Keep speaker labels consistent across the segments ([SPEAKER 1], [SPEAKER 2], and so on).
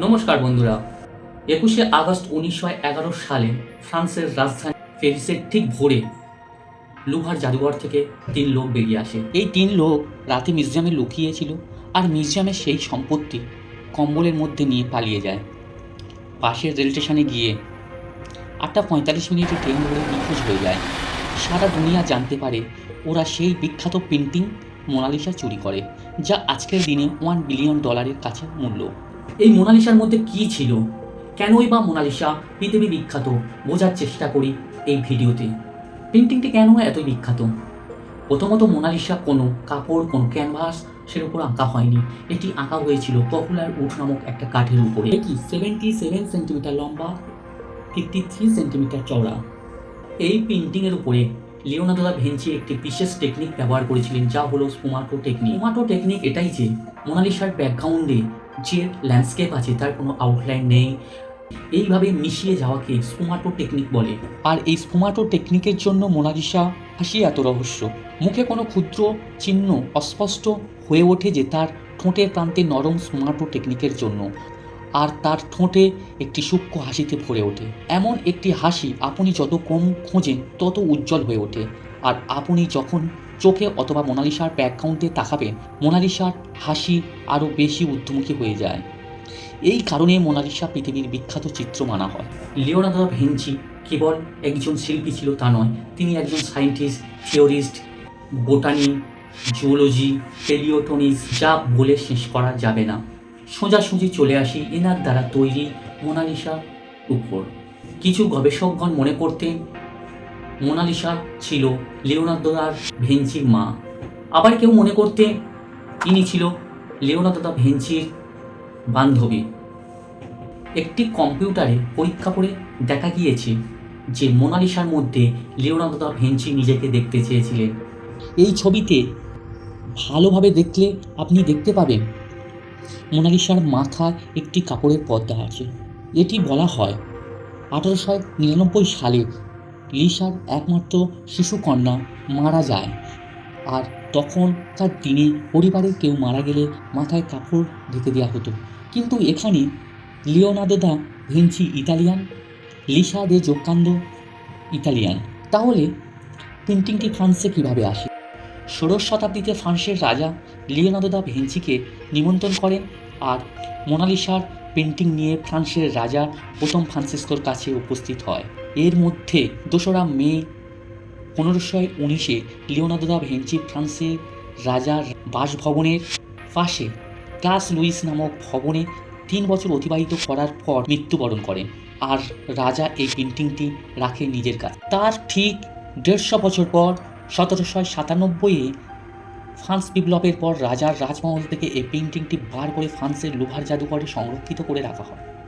[SPEAKER 1] নমস্কার বন্ধুরা। একুশে আগস্ট উনিশশো এগারো সালে ফ্রান্সের রাজধানী প্যারিসের ঠিক ভোরে লুভার জাদুঘর থেকে তিন লোক বেরিয়ে আসে।
[SPEAKER 2] এই তিন লোক রাতে মিউজিয়ামে লুকিয়েছিল আর মিউজিয়ামের সেই সম্পত্তি কম্বলের মধ্যে নিয়ে পালিয়ে যায়। পাশের রেল স্টেশনে গিয়ে আটটা পঁয়তাল্লিশ মিনিটে ট্রেন ধরে নিখোঁজ হয়ে যায়। সারা দুনিয়া জানতে পারে ওরা সেই বিখ্যাত পেন্টিং মোনালিসা চুরি করে, যা আজকের দিনে ওয়ান বিলিয়ন ডলারের কাছে মূল্য।
[SPEAKER 1] এই মোনালিসার মধ্যে কি ছিল? কেনই বা মোনালিসা পৃথিবী বিখ্যাত? বোঝার চেষ্টা করি এই ভিডিওতে। পেন্টিংটি কেন এত বিখ্যাত? প্রথমত মোনালিসা কোনো কাপড়, কোনো ক্যানভাস সের উপর আঁকা হয়নি। এটি আঁকা হয়েছিল পপুলার উড নামক একটা কাঠের উপরে। এটি সেভেন্টি সেভেন সেন্টিমিটার লম্বা ফিফটি থ্রি সেন্টিমিটার চওড়া। এই পেন্টিংয়ের উপরে লিওনার্দো ভেঞ্চি একটি বিশেষ টেকনিক ব্যবহার করেছিলেন, যা হলো স্পুমাটো টেকনিক স্পুমাটো টেকনিক এটাই যে, মোনালিসার ব্যাকগ্রাউন্ডে যে ল্যান্ডস্কেপ আছে, তার কোনো আউটলাইন নেই। এইভাবে মিশিয়ে যাওয়াকে স্পুমাটো টেকনিক বলে।
[SPEAKER 2] আর এই স্পুমাটো টেকনিকের জন্য মোনালিসা হাসি এত রহস্য। মুখে কোনো ক্ষুদ্র চিহ্ন অস্পষ্ট হয়ে ওঠে যে তার ঠোঁটের প্রান্তে নরম স্পুমাটো টেকনিকের জন্য। আর তার ঠোঁটে একটি সূক্ষ্ম হাসিতে ভরে ওঠে। এমন একটি হাসি আপনি যত কম খোঁজেন, তত উজ্জ্বল হয়ে ওঠে। আর আপনি যখন চোখে অথবা মোনালিসার ব্যাকগ্রাউন্ডে তাকাবেন, মোনালিসার হাসি আরও বেশি ঊর্ধ্বমুখী হয়ে যায়। এই কারণে মোনালিসা পৃথিবীর বিখ্যাত চিত্র মানা হয়।
[SPEAKER 1] লিওনার্দো ভেঞ্চি কেবল একজন শিল্পী ছিল তা নয়, তিনি একজন সায়েন্টিস্ট, থিওরিস্ট, বোটানি, জুওলজি, পেলিওটনিস, যা বলে শেষ করা যাবে না। সোজাসুজি চলে আসি এনার দ্বারা তৈরি মোনালিসা উপর। কিছু গবেষকগণ মনে করতেন মোনালিসা ছিল লিওনার্দো ভেঞ্চির মা। আবার কেউ মনে করতে ইনি ছিল লিওনার্দো দা ভেঞ্চির বান্ধবী। একটি কম্পিউটারে পরীক্ষা করে দেখা গিয়েছে যে মোনালিসার মধ্যে লিওনার্দো দা ভেঞ্চি নিজেকে দেখতে চেয়েছিলেন।
[SPEAKER 2] এই ছবিতে ভালোভাবে দেখলে আপনি দেখতে পাবেন মোনালিসার মাথায় একটি কাপড়ের পর্দা আছে। এটি বলা হয় আঠারোশো নিরানব্বই সালে লিসার একমাত্র শিশুকন্যা মারা যায়। আর তখনকার দিনে পরিবারের কেউ মারা গেলে মাথায় কাপড় ঢেকে দেওয়া হতো। কিন্তু এখানে Leonardo da Vinci Italian, Lisa de Giocondo Italian. তাহলে পেন্টিংটি ফ্রান্সে কীভাবে আসে? ষোড়শ শতাব্দীতে ফ্রান্সের রাজা লিওনার্দো দা ভিঞ্চিকে নিমন্ত্রণ করেন আর মোনালিসার পেন্টিং নিয়ে ফ্রান্সের রাজা প্রথম ফ্রান্সিসকোর কাছে উপস্থিত হয়। এর মধ্যে দোসরা মে পনেরোশো উনিশে লিওনার্দো দা ভিঞ্চি ফ্রান্সের রাজার বাসভবনের পাশে ক্লাস লুইস নামক ভবনে তিন বছর অতিবাহিত করার পর মৃত্যুবরণ করেন। আর রাজা এই পেন্টিংটি রাখে নিজের কাছে। তার ঠিক দেড়শো বছর পর সতেরোশো সাতানব্বইয়ে ফ্রান্স বিপ্লবের পর রাজার রাজমহল থেকে এই পেন্টিংটি বার করে ফ্রান্সের লুভার জাদুঘরে সংরক্ষিত করে রাখা হয়।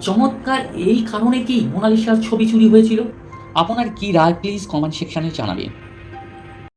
[SPEAKER 1] চমৎকার এই কারণে কি মোনালিসার ছবি চুরি হয়েছিল?
[SPEAKER 2] আপনার কি রায় প্লিজ কমেন্ট সেকশানে জানাবেন।